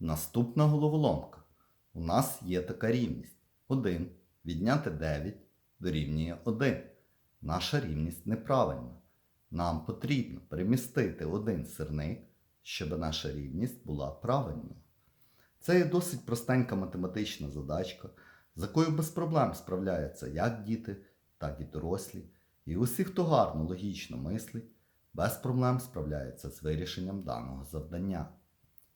Наступна головоломка. У нас є така рівність. 1 відняти 9 дорівнює 1. Наша рівність неправильна. Нам потрібно перемістити один сирник, щоб наша рівність була правильною. Це є досить простенька математична задачка, з якою без проблем справляються як діти, так і дорослі. І усі, хто гарно логічно мислить, без проблем справляються з вирішенням даного завдання.